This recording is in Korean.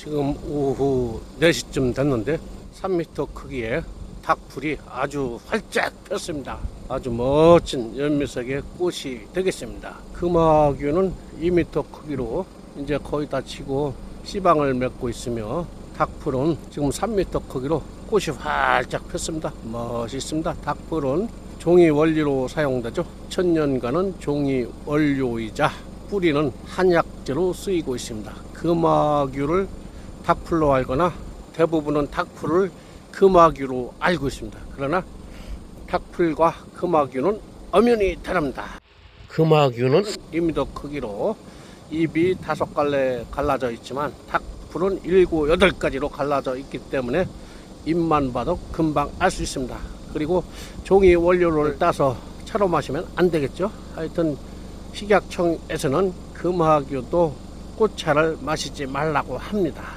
지금 오후 4시쯤 됐는데 3m 크기의 닭풀이 아주 활짝 폈습니다. 아주 멋진 연미석의 꽃이 되겠습니다. 금화규는 2m 크기로 이제 거의 다 치고 씨방을 맺고 있으며 닭풀은 지금 3m 크기로 꽃이 활짝 폈습니다. 멋있습니다. 닭풀은 종이 원리로 사용되죠. 천년간은 종이 원료이자 뿌리는 한약재로 쓰이고 있습니다. 금화규를 닭풀로 알거나 대부분은 닭풀을 금화규로 알고 있습니다. 그러나 닭풀과 금화규는 엄연히 다릅니다. 금화규는 2m 크기로 입이 다섯 갈래 갈라져 있지만 닭풀은 일곱 여덟 가지로 갈라져 있기 때문에 입만 봐도 금방 알 수 있습니다. 그리고 종이 원료를 따서 차로 마시면 안 되겠죠. 하여튼 식약청에서는 금화규도 꽃차를 마시지 말라고 합니다.